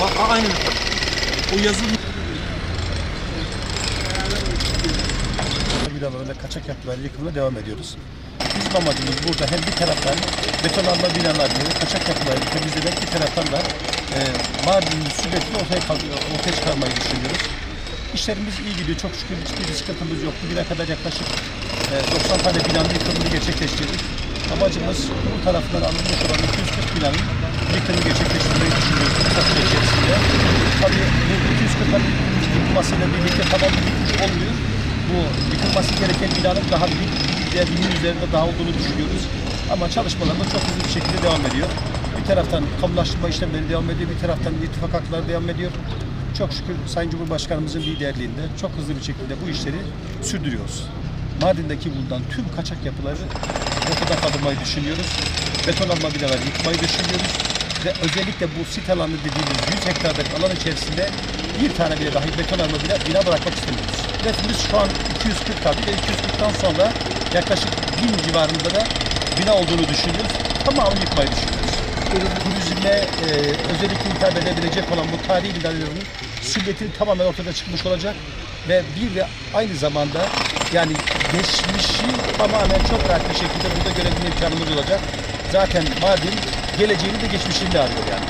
Aa, aynen efendim. O yazılı binalarında kaçak yapıların yıkımına devam ediyoruz. Bizim amacımız burada hem bir taraftan betonarme binalarını, kaçak yapıları temizlemek, bir taraftan da e, Mardin'in sürekli ortaya, ortaya çıkarmayı düşünüyoruz. İşlerimiz iyi gidiyor. Çok şükür hiçbir sıkıntımız yok. Bugüne kadar yaklaşık e, 90 tane binanın yıkımını gerçekleştirdik. Amacımız bu tarafından alınmış olan 240 binanın yıkımını gerçekleştirmeyi düşünüyoruz kısa içerisinde. Tabii bu 240 binanın yıkılmasıyla birlikte tamam bitmiş olmuyor. Bu yıkılması gereken binanın daha büyük diğer binin üzerinde daha olduğunu düşünüyoruz. Ama çalışmalarımız çok hızlı bir şekilde devam ediyor. Bir taraftan kamulaştırma işlemleri devam ediyor, bir taraftan ittifak hakları devam ediyor. Çok şükür Sayın Cumhurbaşkanımızın liderliğinde çok hızlı bir şekilde bu işleri sürdürüyoruz. Mardin'deki bulunan tüm kaçak yapıları ortadan kaldırmayı düşünüyoruz. Betonarme binaları yıkmayı düşünüyoruz. Ve özellikle bu sit alanı dediğimiz 100 hektarlık alan içerisinde bir tane bile dahi betonarme bina, bina bırakmak istemiyoruz. Hedefimiz şu an 240 tabii ve 240'tan sonra yaklaşık 1000 civarında da bina olduğunu düşünüyoruz. Tamamını yıkmayı düşünüyoruz. Turizme e, özellikle hitap edebilecek olan bu tarihi binaların silüetinin tamamen ortada çıkmış olacak ve bir de aynı zamanda yani geçmişi tamamen çok rahat bir şekilde burada görebilme imkanımız olacak. Zaten Mardin geleceğini de geçmişini de arıyor yani.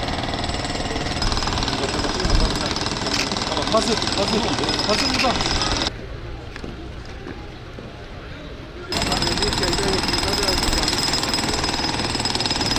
hazır, hazır oldu. Hazır burada.